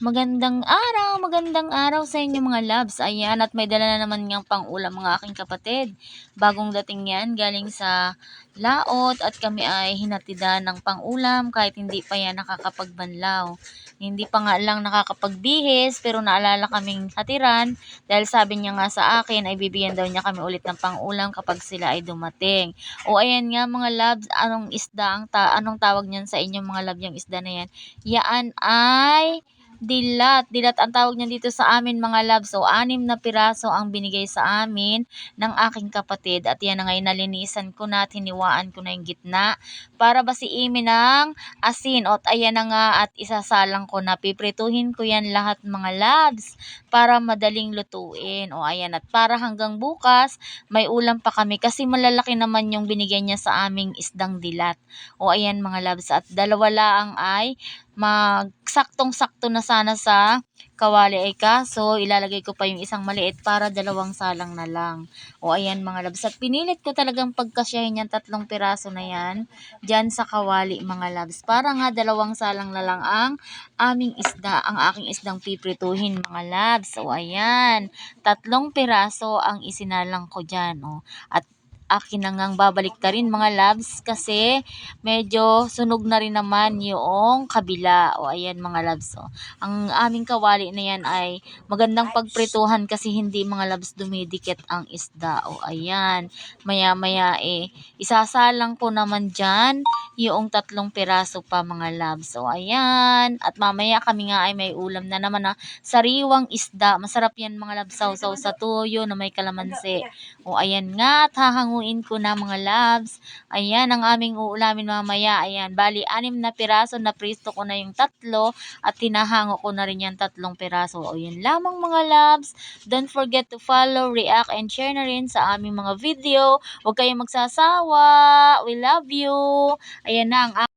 Magandang araw, magandang araw sa inyo mga loves. Ayan, at may dala na naman niyang pang-ulam mga aking kapatid. Bagong dating yan, galing sa laot at kami ay hinatidan ng pang-ulam kahit hindi pa yan nakakapagbanlaw. Hindi pa nga lang nakakapagbihis pero naalala kaming hatiran dahil sabi niya nga sa akin ay bibigyan daw niya kami ulit ng pang-ulam kapag sila ay dumating. O ayan nga mga loves, anong isda ang ta anong tawag niyan sa inyo mga love yung isda na yan? Yaan ay dilat. Dilat ang tawag niyan dito sa amin mga love. So, anim na piraso ang binigay sa amin ng aking kapatid. At yan na ngayon nalinisan ko na at hiniwaan ko na yung gitna para basiimin ng asin. At ayan na nga at isasalang ko na piprituhin ko yan lahat mga loves para madaling lutuin. O ayan at para hanggang bukas may ulam pa kami kasi malalaki naman yung binigyan niya sa aming isdang dilat. O ayan mga loves at dalawa lang ay magsaktong-sakto na sana sa kawali ay kaso ilalagay ko pa yung isang maliit para dalawang salang na lang. O ayan mga labs. At pinilit ko talagang pagkasyahin yan tatlong piraso na yan dyan sa kawali mga labs. Para nga dalawang salang na lang ang aming isda, ang aking isdang piprituhin mga labs. O ayan, tatlong piraso ang isinalang ko dyan. O. At akin na ngang babalik ta rin mga loves kasi medyo sunog na rin naman yung kabila. O ayan mga loves. O. Ang aming kawali na yan ay magandang pagprituhan kasi hindi mga loves dumidikit ang isda. O ayan. Maya maya eh isasalang ko naman dyan yung tatlong piraso pa mga loves. O ayan. At mamaya kami nga ay may ulam na naman na sariwang isda. Masarap yan mga loves. Sausaw sa tuyo na may kalamansi. O ayan nga at hahanguin ko na mga loves. Ayan ang aming uulamin mamaya. Ayan. Bali, anim na piraso na pristo ko na yung tatlo at tinahango ko na rin yung tatlong piraso. O yun lamang mga loves. Don't forget to follow, react, and share na rin sa aming mga video. Huwag kayong magsasawa. We love you. Ayan na ang